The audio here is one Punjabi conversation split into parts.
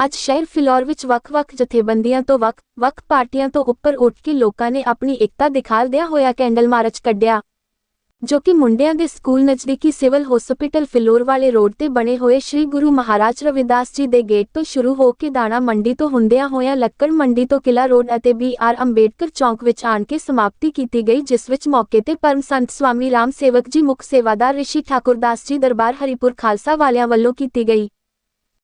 ਅੱਜ ਸ਼ਹਿਰ ਫਿਲੌਰ ਵਿੱਚ ਵੱਖ-ਵੱਖ ਜਥੇਬੰਦੀਆਂ ਤੋਂ ਵੱਖ-ਵੱਖ ਪਾਰਟੀਆਂ ਤੋਂ ਉੱਪਰ ਉੱਠ ਕੇ ਲੋਕਾਂ ਨੇ ਆਪਣੀ ਏਕਤਾ ਦਿਖਾਲਦਿਆਂ ਹੋਇਆ ਕੈਂਡਲ ਮਾਰਚ ਕੱਢਿਆ, ਜੋ ਕਿ ਮੁੰਡਿਆਂ ਦੇ ਸਕੂਲ ਨਜ਼ਦੀਕੀ ਸਿਵਲ ਹਸਪੀਟਲ ਫਿਲੌਰ ਵਾਲੇ ਰੋਡ ਤੇ ਬਣੇ ਹੋਏ ਸ੍ਰੀ ਗੁਰੂ ਮਹਾਰਾਜ ਰਵਿਦਾਸ ਜੀ ਦੇ ਗੇਟ ਤੋਂ ਸ਼ੁਰੂ ਹੋ ਕੇ ਦਾਣਾ ਮੰਡੀ ਤੋਂ ਹੁੰਦਿਆਂ ਹੋਇਆਂ ਲੱਕੜ ਮੰਡੀ ਤੋਂ ਕਿਲਾ ਰੋਡ ਅਤੇ ਬੀ ਆਰ ਅੰਬੇਡਕਰ ਚੌਂਕ ਵਿੱਚ ਆਣ ਕੇ ਸਮਾਪਤੀ ਕੀਤੀ ਗਈ, ਜਿਸ ਵਿੱਚ ਮੌਕੇ ਤੇ ਪਰਮ ਸੰਤ ਸਵਾਮੀ ਰਾਮ ਸੇਵਕ ਜੀ, ਮੁੱਖ ਸੇਵਾਦਾਰ ਰਿਸ਼ੀ ਠਾਕੁਰਦਾਸ ਜੀ, ਦਰਬਾਰ ਹਰੀਪੁਰ ਖਾਲਸਾ ਵਾਲਿਆਂ ਵੱਲੋਂ ਕੀਤੀ ਗਈ।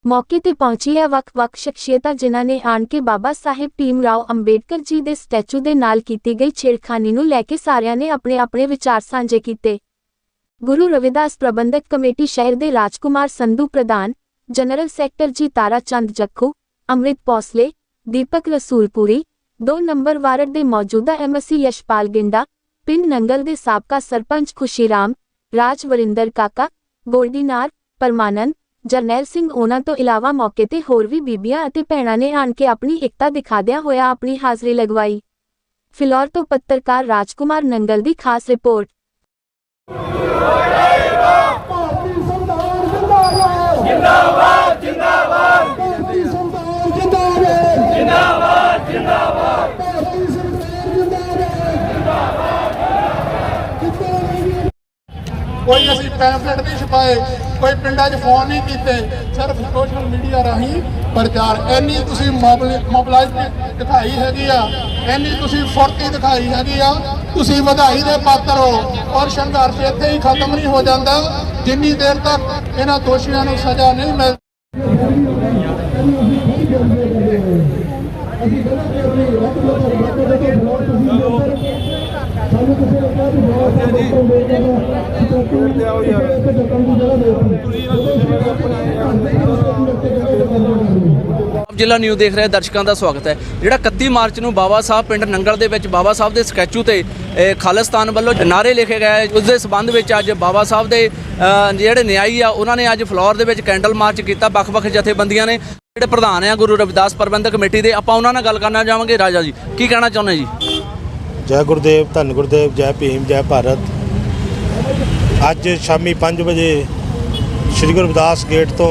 ਮੌਕੇ ਤੇ ਪਹੁੰਚੀ ਹੈ ਵੱਖ-ਵੱਖ ਸ਼ਖਸੀਅਤਾਂ ਜਿਨ੍ਹਾਂ ਨੇ ਆਣ ਕੇ ਬਾਬਾ ਸਾਹਿਬ ਭੀਮ ਰਾਓ ਅੰਬੇਡਕਰ ਜੀ ਦੇ ਸਟੈਚੂ ਦੇ ਨਾਲ ਕੀਤੀ ਗਈ ਛੇੜਖਾਨੀ ਨੂੰ ਲੈ ਕੇ ਸਾਰਿਆਂ ਨੇ ਆਪਣੇ-ਆਪਣੇ ਵਿਚਾਰ ਸਾਂਝੇ ਕੀਤੇ। ਗੁਰੂ ਰਵਿਦਾਸ ਪ੍ਰਬੰਧਕ ਕਮੇਟੀ ਸ਼ਹਿਰ ਦੇ ਰਾਜਕੁਮਾਰ ਸੰਧੂ ਪ੍ਰਧਾਨ, general secretary ji Tara Chand Jakhu, Amrit Pausle Deepak Rasulpuri 2 number ward ਦੇ ਮੌਜੂਦਾ ਐਮਸੀ ਯਸ਼ਪਾਲ ਗਿੰਡਾ, ਪਿੰਡ ਨੰਗਲ ਦੇ ਸਾਬਕਾ ਸਰਪੰਚ ਖੁਸ਼ੀਰਾਮ, ਰਾਜ ਵਰਿੰਦਰ ਕਾਕਾ, ਗੋਲਡੀਨਾਰ, ਪਰਮਾਨੰਦ ਜਰਨੈਲ ਸਿੰਘ ਉਹਨਾਂ ਤੋਂ ਇਲਾਵਾ ਮੌਕੇ ਤੇ ਹੋਰ ਵੀ ਬੀਬੀਆਂ ਅਤੇ ਭੈਣਾਂ ਨੇ ਆਣ ਕੇ ਆਪਣੀ ਇਕਤਾ ਦਿਖਾਦਿਆਂ ਹੋਇਆ ਆਪਣੀ ਹਾਜ਼ਰੀ ਲਗਵਾਈ। ਫਿਲੌਰ ਤੋਂ ਪੱਤਰਕਾਰ ਰਾਜਕੁਮਾਰ ਨੰਗਲ ਦੀ ਖਾਸ ਰਿਪੋਰਟ। ਜਿੰਦਾਬਾਦ ਜਿੰਦਾਬਾਦ। ਜਿੰਦਾਬਾਦ। ਜਿੰਦਾਬਾਦ ਜਿੰਦਾਬਾਦ। ਕੋਈ ਅਸੀਂ ਪੈਂਫਲੇਟ ਨਹੀਂ ਛਪਾਏ, ਕੋਈ ਪਿੰਡਾਂ 'ਚ ਫੋਨ ਨਹੀਂ ਕੀਤੇ, ਸਿਰਫ ਸੋਸ਼ਲ ਮੀਡੀਆ ਰਾਹੀਂ ਪ੍ਰਚਾਰ। ਇੰਨੀ ਤੁਸੀਂ ਮੋਬਿਲਾਈਜ਼ ਦਿਖਾਈ ਹੈਗੀ ਆ, ਇੰਨੀ ਤੁਸੀਂ ਫੁਰਤੀ ਦਿਖਾਈ ਹੈਗੀ ਆ, ਤੁਸੀਂ ਵਧਾਈ ਦੇ ਪਾਤਰ ਹੋ ਔਰ ਸੰਘਰਸ਼ ਇੱਥੇ ਹੀ ਖਤਮ ਨਹੀਂ ਹੋ ਜਾਂਦਾ, ਜਿੰਨੀ ਦੇਰ ਤੱਕ ਇਹਨਾਂ ਦੋਸ਼ੀਆਂ ਨੂੰ ਸਜ਼ਾ ਨਹੀਂ ਮਿਲਦੀ ਅਸੀਂ ਕਹਿੰਦੇ ਕਿ ਆਪਣੀ ਰੱਬ ਦਾ ਰੱਬ ਦੇ ਕੇ ਜ਼ਿਲ੍ਹਾ ਨਿਊ ਦੇਖ ਰਹੇ ਦਰਸ਼ਕਾਂ ਦਾ ਸਵਾਗਤ ਹੈ ਜਿਹੜਾ 31 ਮਾਰਚ ਨੂੰ ਬਾਬਾ ਸਾਹਿਬ ਪਿੰਡ ਨੰਗਲ ਦੇ ਵਿੱਚ ਬਾਬਾ ਸਾਹਿਬ ਦੇ ਸਕੈਚੂ ਤੇ ਖਾਲਿਸਤਾਨ ਵੱਲੋਂ ਨਾਰੇ ਲਿਖੇ ਗਏ ਉਸ ਦੇ ਸਬੰਧ ਵਿੱਚ ਅੱਜ ਬਾਬਾ ਸਾਹਿਬ ਦੇ ਜਿਹੜੇ ਨਿਆਈ ਆ ਉਹਨਾਂ ਨੇ ਅੱਜ ਫਲੋਰ ਦੇ ਵਿੱਚ ਕੈਂਡਲ ਮਾਰਚ ਕੀਤਾ ਵੱਖ-ਵੱਖ ਜਥੇਬੰਦੀਆਂ ਨੇ ਜਿਹੜੇ ਪ੍ਰਧਾਨ ਆ ਗੁਰੂ ਰਵਿਦਾਸ ਪ੍ਰਬੰਧਕ ਕਮੇਟੀ ਦੇ ਆਪਾਂ ਉਹਨਾਂ ਨਾਲ ਗੱਲ ਕਰਨਾ ਚਾਹਾਂਗੇ ਰਾਜਾ ਜੀ ਕੀ ਕਹਿਣਾ ਚਾਹੁੰਦੇ ਜੀ ਜੈ ਗੁਰਦੇਵ ਧੰਨ ਗੁਰਦੇਵ ਜੈ ਭੀਮ ਜੈ ਭਾਰਤ। ਅੱਜ ਸ਼ਾਮੀ 5 ਵਜੇ ਸ੍ਰੀ ਗੁਰੂ ਰਵਿਦਾਸ ਗੇਟ ਤੋਂ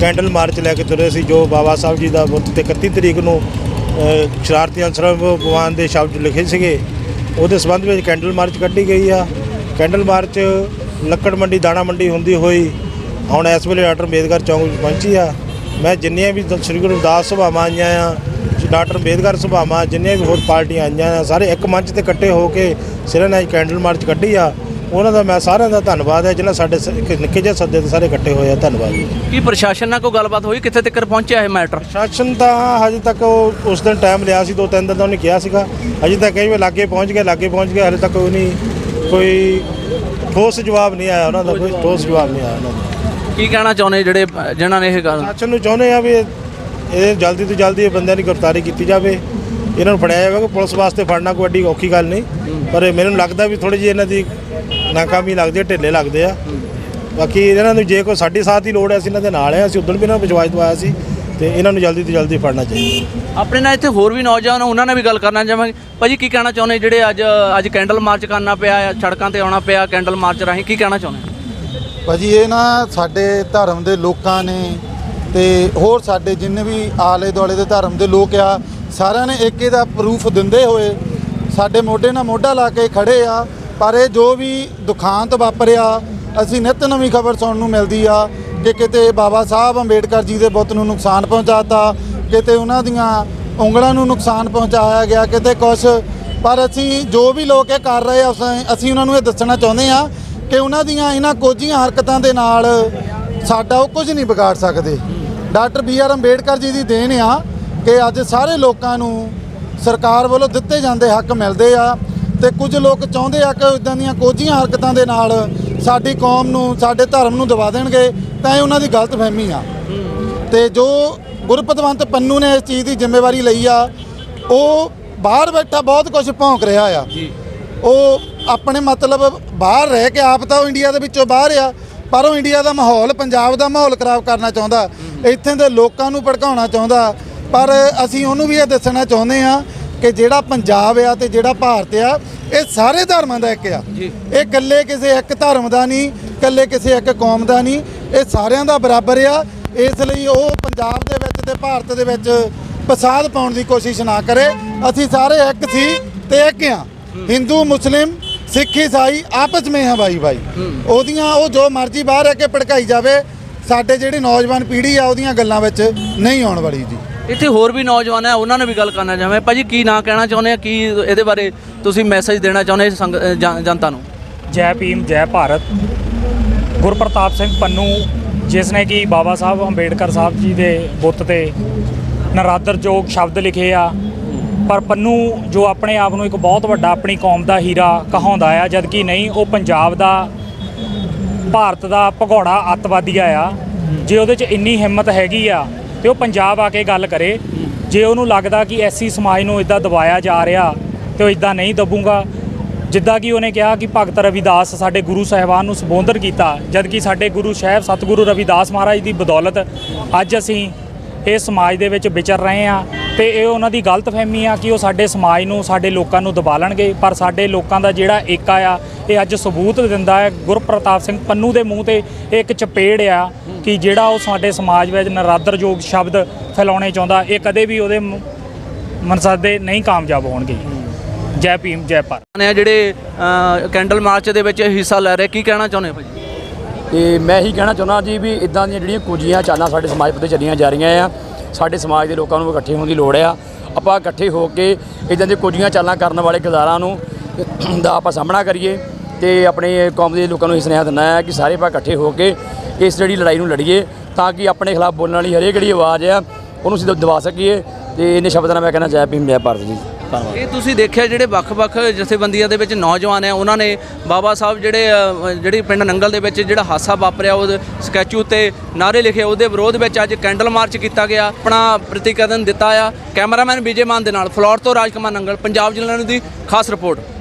ਕੈਂਡਲ ਮਾਰਚ ਲੈ ਕੇ ਤੁਰੇ ਸੀ ਜੋ ਬਾਬਾ ਸਾਹਿਬ ਜੀ ਦਾ ਬੁੱਤ ਤੇ 31 ਤਰੀਕ ਨੂੰ ਅ, ਸ਼ਰਾਰਤੀ ਅਨਸਰਾਂ ਭਗਵਾਨ ਦੇ ਸ਼ਬਦ ਲਿਖੇ ਸੀਗੇ। ਉਹਦੇ ਸੰਬੰਧ ਵਿੱਚ ਕੈਂਡਲ ਮਾਰਚ ਕੱਢੀ ਗਈ ਆ। ਕੈਂਡਲ ਮਾਰਚ ਲੱਕੜ ਮੰਡੀ ਦਾਣਾ ਮੰਡੀ ਹੁੰਦੀ ਹੋਈ ਹੁਣ ਇਸ ਵੇਲੇ ਡਾਕਟਰ ਅੰਬੇਦਕਰ ਚੌਂਕ ਵਿੱਚ ਪਹੁੰਚੀ ਆ। ਮੈਂ ਜਿੰਨੀਆਂ ਵੀ ਸ੍ਰੀ ਗੁਰੂ ਰਵਿਦਾਸ ਸਭਾਵਾਂ ਆਈਆਂ ਆ ਡਾਕਟਰ ਅੰਬੇਦਕਰ ਸਭਾਵਾਂ ਜਿੰਨੀਆਂ ਵੀ ਹੋਰ ਪਾਰਟੀਆਂ ਆਈਆਂ ਆ ਸਾਰੇ ਇੱਕ ਮੰਚ ਤੇ ਇਕੱਠੇ ਹੋ ਕੇ ਸਿਰਾਂ ਨਾਲ ਕੈਂਡਲ ਮਾਰਚ ਕੱਢੀ ਆ। ਉਹਨਾਂ ਦਾ ਮੈਂ ਸਾਰਿਆਂ ਦਾ ਧੰਨਵਾਦ ਹੈ ਜਿਨ੍ਹਾਂ ਸਾਡੇ ਸ- ਇੱਕ ਨਿੱਕੇ ਜਿਹੇ ਸੱਦੇ ਤੇ ਸਾਰੇ ਇਕੱਠੇ ਹੋਏ ਆ ਧੰਨਵਾਦ ਜੀ। ਕੀ ਪ੍ਰਸ਼ਾਸਨ ਨਾਲ ਕੋਈ ਗੱਲਬਾਤ ਹੋਈ? ਕਿੱਥੇ ਤੱਕ ਪਹੁੰਚਿਆ ਇਹ ਮੈਟਰ ਸ਼ਾਸਨ ਤਾਂ ਹਜੇ ਤੱਕ ਉਹ ਉਸ ਦਿਨ ਟਾਈਮ ਲਿਆ ਸੀ ਦੋ ਤਿੰਨ ਦਿਨ ਦਾ ਉਹਨੇ ਕਿਹਾ ਸੀਗਾ। ਹਜੇ ਤੱਕ ਕਈ ਵਾਰ ਲਾਗੇ ਪਹੁੰਚ ਗਏ ਲਾਗੇ ਪਹੁੰਚ ਗਏ ਹਲੇ ਤੱਕ ਕੋਈ ਨਹੀਂ ਕੋਈ ਠੋਸ ਜਵਾਬ ਨਹੀਂ ਆਇਆ ਉਹਨਾਂ ਦਾ ਕੋਈ ਠੋਸ ਜਵਾਬ ਨਹੀਂ ਆਇਆ ਉਹਨਾਂ ਦਾ। ਕੀ ਕਹਿਣਾ ਚਾਹੁੰਦੇ ਜਿਹੜੇ ਅ, ਜਿਨ੍ਹਾਂ ਨੇ ਇਹ ਗੱਲ ਸ਼ਾਸਨ ਨੂੰ ਚਾਹੁੰਦੇ ਆ ਵੀ ਇਹ ਇਹ ਜਲਦੀ ਤੋਂ ਜਲਦੀ ਇਹ ਬੰਦਿਆਂ ਦੀ ਗ੍ਰਿਫਤਾਰੀ ਕੀਤੀ ਜਾਵੇ। ਇਹਨਾਂ ਨੂੰ ਫੜਿਆ ਜਾਵੇ ਪੁਲਿਸ ਵਾਸਤੇ ਫੜਨਾ ਕੋਈ ਐਡੀ ਔਖੀ ਗੱਲ ਨਹੀਂ। ਪਰ ਇਹ ਮੈਨੂੰ ਲੱਗਦਾ ਵੀ ਥੋੜੀ ਜਿਹੀ ਇਹਨਾਂ ਦੀ ਨਾਕਾਮੀ ਲੱਗਦੀ ਹੈ ਢਿੱਲੇ ਲੱਗਦੇ ਆ। ਬਾਕੀ ਇਹਨਾਂ ਨੂੰ ਜੇ ਕੋਈ ਸਾਡੀ ਸਾਥ ਦੀ ਲੋੜ ਹੈ ਅਸੀਂ ਇਹਨਾਂ ਦੇ ਨਾਲ ਆ ਅਸੀਂ ਉਦੋਂ ਵੀ ਇਹਨਾਂ ਨੂੰ ਵਿਸ਼ਵਾਸ ਦਵਾਇਆ ਸੀ ਤੇ ਇਹਨਾਂ ਨੂੰ ਜਲਦੀ ਤੋਂ ਜਲਦੀ ਫੜਨਾ ਚਾਹੀਦਾ। ਆਪਣੇ ਨਾਲ ਇੱਥੇ ਹੋਰ ਵੀ ਨੌਜਵਾਨ ਉਹਨਾਂ ਨਾਲ ਵੀ ਗੱਲ ਕਰਨਾ ਚਾਹਾਂਗੇ। ਭਾਜੀ ਕੀ ਕਹਿਣਾ ਚਾਹੁੰਦੇ ਜਿਹੜੇ ਅੱਜ ਅੱਜ ਕੈਂਡਲ ਮਾਰਚ ਕਰਨਾ ਪਿਆ ਸੜਕਾਂ ਤੇ ਆਉਣਾ ਪਿਆ ਕੈਂਡਲ ਮਾਰਚ ਰਾਹੀਂ ਕੀ ਕਹਿਣਾ ਚਾਹੁੰਦੇ ਭਾਜੀ ਇਹ ਨਾ ਸਾਡੇ ਧਰਮ ਦੇ ਲੋਕਾਂ ਨੇ ਤੇ ਹੋਰ ਸਾਡੇ ਜਿੰਨੇ ਵੀ ਆਲੇ ਦੁਆਲੇ ਦੇ ਧਰਮ ਦੇ ਲੋਕ ਆ, ਸਾਰਿਆਂ ਨੇ ਇੱਕ ਇਹਦਾ ਪ੍ਰੂਫ ਦਿੰਦੇ ਹੋਏ ਸਾਡੇ ਮੋਢੇ ਨਾਲ ਮੋਢਾ ਲਾ ਕੇ ਖੜੇ ਆ। ਪਰ ਇਹ ਜੋ ਵੀ ਦੁਖਾਂਤ ਵਾਪਰਿਆ, ਅਸੀਂ ਨਿਤ ਨਵੀਂ ਖਬਰ ਸੁਣਨ ਨੂੰ ਮਿਲਦੀ ਆ ਕਿ ਕਿਤੇ ਬਾਬਾ ਸਾਹਿਬ ਅੰਬੇਡਕਰ ਜੀ ਦੇ ਬੁੱਤ ਨੂੰ ਨੁਕਸਾਨ ਪਹੁੰਚਾਤਾ, ਕਿਤੇ ਉਹਨਾਂ ਦੀਆਂ ਉਂਗਲਾਂ ਨੂੰ ਨੁਕਸਾਨ ਪਹੁੰਚਾਇਆ ਗਿਆ, ਕਿਤੇ ਕੁਛ। ਪਰ ਅਸੀਂ ਜੋ ਵੀ ਲੋਕ ਇਹ ਕਰ ਰਹੇ ਆ, ਅਸੀਂ- ਅਸੀਂ ਉਹਨਾਂ ਨੂੰ ਇਹ ਦੱਸਣਾ ਚਾਹੁੰਦੇ ਆ ਕਿ ਉਹਨਾਂ ਦੀਆਂ ਇਹਨਾਂ ਕੋਝੀਆਂ ਹਰਕਤਾਂ ਦੇ ਨਾਲ ਸਾਡਾ ਉਹ ਕੁਝ ਨਹੀਂ ਵਿਗਾੜ ਸਕਦੇ। Doctor B R Ambedkar ji ਦੀ ਦੇਣ ਆ ਕਿ ਅੱਜ ਸਾਰੇ ਲੋਕਾਂ ਨੂੰ ਸਰਕਾਰ ਵੱਲੋਂ ਦਿੱਤੇ ਜਾਂਦੇ ਹੱਕ ਮਿਲਦੇ ਆ ਤੇ ਕੁਝ ਲੋਕ ਚਾਹੁੰਦੇ ਆ ਕਿ ਇਦਾਂ ਦੀਆਂ ਕੋਝੀਆਂ ਹਰਕਤਾਂ ਦੇ ਨਾਲ ਸਾਡੀ ਕੌਮ ਨੂੰ ਸਾਡੇ ਧਰਮ ਨੂੰ ਦਬਾ ਦੇਣਗੇ ਤਾਂ ਇਹ ਉਹਨਾਂ ਦੀ ਗਲਤਫਹਿਮੀ ਆ। ਤੇ ਜੋ ਗੁਰਪਤਵੰਤ ਪੰਨੂ ਨੇ ਇਸ ਚੀਜ਼ ਦੀ ਜ਼ਿੰਮੇਵਾਰੀ ਲਈ ਆ ਉਹ ਬਾਹਰ ਬੈਠਾ ਬਹੁਤ ਕੁਝ ਭੌਂਕ ਰਿਹਾ ਆ। ਉਹ ਆਪਣੇ ਮਤਲਬ ਬਾਹਰ ਰਹਿ ਕੇ ਆਪ ਤਾਂ ਉਹ ਇੰਡੀਆ ਦੇ ਵਿੱਚੋਂ ਬਾਹਰ ਆ ਪਰ ਉਹ ਇੰਡੀਆ ਦਾ ਮਾਹੌਲ ਪੰਜਾਬ ਦਾ ਮਾਹੌਲ ਖਰਾਬ ਕਰਨਾ ਚਾਹੁੰਦਾ। ਇੱਥੇ ਦੇ ਲੋਕਾਂ ਨੂੰ ਭੜਕਾਉਣਾ ਚਾਹੁੰਦਾ। ਪਰ ਅਸੀਂ ਉਹਨੂੰ ਵੀ ਇਹ ਦੱਸਣਾ ਚਾਹੁੰਦੇ ਆ ਕਿ ਜਿਹੜਾ ਪੰਜਾਬ ਆ ਤੇ ਜਿਹੜਾ ਭਾਰਤ ਆ ਇਹ ਸਾਰੇ ਧਰਮਾਂ ਦਾ ਇੱਕ ਆ। ਇਹ ਇਕੱਲੇ ਕਿਸੇ ਇੱਕ ਧਰਮ ਦਾ ਨਹੀਂ ਇਕੱਲੇ ਕਿਸੇ ਇੱਕ ਕੌਮ ਦਾ ਨਹੀਂ ਇਹ ਸਾਰਿਆਂ ਦਾ ਬਰਾਬਰ ਆ। ਇਸ ਲਈ ਉਹ ਪੰਜਾਬ ਦੇ ਵਿੱਚ ਤੇ ਭਾਰਤ ਦੇ ਵਿੱਚ ਫਸਾਦ ਪਾਉਣ ਦੀ ਕੋਸ਼ਿਸ਼ ਨਾ ਕਰੇ। ਅਸੀਂ ਸਾਰੇ ਇੱਕ ਸੀ ਤੇ ਇੱਕ ਆ। ਹਿੰਦੂ ਮੁਸਲਿਮ ਸਿੱਖ ਈਸਾਈ ਆਪਸ ਵਿੱਚ ਹੈ ਭਾਈ ਭਾਈ ਉਹਦੀਆਂ ਉਹ ਜੋ ਮਰਜ਼ੀ ਬਾਹਰ ਰਹਿ ਕੇ ਭੜਕਾਈ ਜਾਵੇ ਸਾਡੇ ਜਿਹੜੀ ਨੌਜਵਾਨ ਪੀੜ੍ਹੀ ਆ ਉਹਦੀਆਂ ਗੱਲਾਂ ਵਿੱਚ ਨਹੀਂ ਆਉਣ ਵਾਲੀ ਜੀ। ਇੱਥੇ ਹੋਰ ਵੀ ਨੌਜਵਾਨ ਹੈ ਉਹਨਾਂ ਨੇ ਵੀ ਗੱਲ ਕਰਨਾ ਚਾਹੁੰਦੇ। ਭਾਜੀ ਕੀ ਨਾਂ ਕਹਿਣਾ ਚਾਹੁੰਦੇ ਆ? ਕੀ ਇਹਦੇ ਬਾਰੇ ਤੁਸੀਂ ਮੈਸੇਜ ਦੇਣਾ ਚਾਹੁੰਦੇ ਸੰਗ- ਜਨ- ਜਨਤਾ ਨੂੰ? ਜੈ ਭੀਮ ਜੈ ਭਾਰਤ। ਗੁਰਪ੍ਰਤਾਪ ਸਿੰਘ ਪੰਨੂ ਜਿਸ ਨੇ ਕਿ ਬਾਬਾ ਸਾਹਿਬ ਅੰਬੇਡਕਰ ਸਾਹਿਬ ਜੀ ਦੇ ਬੁੱਤ ਤੇ ਨਰਾਦਰਯੋਗ ਸ਼ਬਦ ਲਿਖੇ ਆ। ਪਰ ਪੰਨੂ, ਜੋ ਆਪਣੇ ਆਪ ਨੂੰ ਇੱਕ ਬਹੁਤ ਵੱਡਾ ਆਪਣੀ ਕੌਮ ਦਾ ਹੀਰਾ ਕਹਾਉਂਦਾ ਆ, ਜਦਕਿ ਨਹੀਂ, ਉਹ ਪੰਜਾਬ ਦਾ, ਭਾਰਤ ਦਾ ਭਗੌੜਾ ਅੱਤਵਾਦੀ ਆ ਜੇ ਉਹਦੇ 'ਚ ਇੰਨੀ ਹਿੰਮਤ ਹੈਗੀ ਆ, ਤੇ ਉਹ ਪੰਜਾਬ ਆ ਕੇ ਗੱਲ ਕਰੇ। ਜੇ ਉਹਨੂੰ ਲੱਗਦਾ ਕਿ ਐਸੀ ਸਮਾਜ ਨੂੰ ਇਦਾਂ ਦਬਾਇਆ ਜਾ ਰਿਹਾ, ਤੇ ਉਹ ਇਦਾਂ ਨਹੀਂ ਦਬੂਗਾ। ਜਿੱਦਾਂ ਕਿ ਉਹਨੇ ਕਿਹਾ ਕਿ ਭਗਤ ਰਵਿਦਾਸ ਸਾਡੇ ਗੁਰੂ ਸਾਹਿਬਾਨ ਨੂੰ ਸੰਬੋਧਨ ਕੀਤਾ, ਜਦਕਿ ਸਾਡੇ ਗੁਰੂ ਸਾਹਿਬ ਸਤਿਗੁਰੂ ਰਵਿਦਾਸ ਮਹਾਰਾਜ ਦੀ ਬਦੌਲਤ ਅੱਜ ਅਸੀਂ ਇਹ ਸਮਾਜ ਦੇ ਵਿੱਚ ਵਿਚਰ ਰਹੇ ਹਾਂ। ਤੇ ਇਹ ਉਹਨਾਂ ਦੀ ਗਲਤਫਹਿਮੀ ਆ ਕਿ ਉਹ ਸਾਡੇ ਸਮਾਜ ਨੂੰ ਸਾਡੇ ਲੋਕਾਂ ਨੂੰ ਦਬਾ ਲੈਣਗੇ। ਪਰ ਸਾਡੇ ਲੋਕਾਂ ਦਾ ਜਿਹੜਾ ਏਕਾ ਆ ਇਹ ਅੱਜ ਸਬੂਤ ਦਿੰਦਾ ਹੈ ਗੁਰਪ੍ਰਤਾਪ ਸਿੰਘ ਪੰਨੂ ਦੇ ਮੂੰਹ ਤੇ। ਇਹ ਇੱਕ ਚਪੇੜ ਆ ਕਿ ਜਿਹੜਾ ਉਹ ਸਾਡੇ ਸਮਾਜ ਵਿੱਚ ਨਰਾਦਰਯੋਗ ਸ਼ਬਦ ਫੈਲਾਉਣੇ ਚਾਹੁੰਦਾ ਇਹ ਕਦੇ ਵੀ ਉਹਦੇ ਮਨਸਦ ਨਹੀਂ ਕਾਮਯਾਬ ਹੋਣਗੇ। ਜੈ ਭੀਮ ਜੈ ਭਾਰਤ। ਨੇ ਜਿਹੜੇ ਕੈਂਡਲ ਮਾਰਚ ਦੇ ਵਿੱਚ ਹਿੱਸਾ ਲੈ ਰਹੇ ਕੀ ਕਹਿਣਾ ਚਾਹੁੰਦੇ ਭਾਜੀ? ਤੇ ਮੈਂ ਇਹੀ ਕਹਿਣਾ ਚਾਹੁੰਦਾ ਜੀ ਵੀ ਇਦਾਂ ਦੀਆਂ ਜਿਹੜੀਆਂ ਕੁਝੀਆਂ ਚਾਲਾਂ ਸਾਡੇ ਸਮਾਜ ਉੱਤੇ ਚੱਲੀਆਂ ਜਾ ਰਹੀਆਂ ਆ ਸਾਡੇ ਸਮਾਜ ਦੇ ਲੋਕਾਂ ਨੂੰ ਇਕੱਠੇ ਹੋਣ ਦੀ ਲੋੜ ਆ। ਆਪਾਂ ਇਕੱਠੇ ਹੋ ਕੇ ਇਦਾਂ ਦੇ ਕੁਝੀਆਂ ਚਾਲਾਂ ਕਰਨ ਵਾਲੇ ਕਿਰਦਾਰਾਂ ਨੂੰ ਦਾ ਆਪਾਂ ਸਾਹਮਣਾ ਕਰੀਏ ਤੇ ਆਪਣੇ ਕੌਮ ਦੇ ਲੋਕਾਂ ਨੂੰ ਇਹ ਸੁਨੇਹਾ ਦਿੰਦਾ ਹੈ ਕਿ ਸਾਰੇ ਆਪਾਂ ਇਕੱਠੇ ਹੋ ਕੇ ਇਸ ਜਿਹੜੀ ਲੜਾਈ ਨੂੰ ਲੜੀਏ ਤਾਂ ਕਿ ਆਪਣੇ ਖਿਲਾਫ ਬੋਲਣ ਵਾਲੀ ਹਰੇਕ ਜਿਹੜੀ ਆਵਾਜ਼ ਆ, ਉਹਨੂੰ ਅਸੀਂ ਦਬ- ਦਬਾ ਸਕੀਏ ਤੇ ਇਹਨੇ ਸ਼ਬਦਾਂ ਨਾਲ ਮੈਂ ਕਹਿਣਾ ਜੈ ਭੀਮ, ਜੈ ਭਾਰਤ ਜੀ। ਧੰਨਵਾਦ। ਇਹ ਤੁਸੀਂ ਦੇਖਿਆ ਜਿਹੜੇ ਵੱਖ-ਵੱਖ ਜਥੇਬੰਦੀਆਂ ਦੇ ਵਿੱਚ ਨੌਜਵਾਨ ਆ ਉਹਨਾਂ ਨੇ ਬਾਬਾ ਸਾਹਿਬ ਜਿਹੜੇ ਅ, ਜਿਹੜੀ ਪਿੰਡ ਨੰਗਲ ਦੇ ਵਿੱਚ ਜਿਹੜਾ ਹਾਸਾ ਵਾਪਰਿਆ ਉਹ ਸਕੈਚੂ ਤੇ ਨਾਰੇ ਲਿਖੇ ਉਹਦੇ ਵਿਰੋਧ ਵਿੱਚ ਅੱਜ ਕੈਂਡਲ ਮਾਰਚ ਕੀਤਾ ਗਿਆ ਆਪਣਾ ਪ੍ਰਤੀਕਰਮ ਦਿੱਤਾ ਆ। ਕੈਮਰਾਮੈਨ ਵਿਜੇ ਮਾਨ ਦੇ ਨਾਲ ਫਲੋਰ ਤੋਂ ਰਾਜਕੁਮਾਰ ਨੰਗਲ ਪੰਜਾਬ ਜ਼ਿਲ੍ਹਾ ਦੀ ਖਾਸ ਰਿਪੋਰਟ।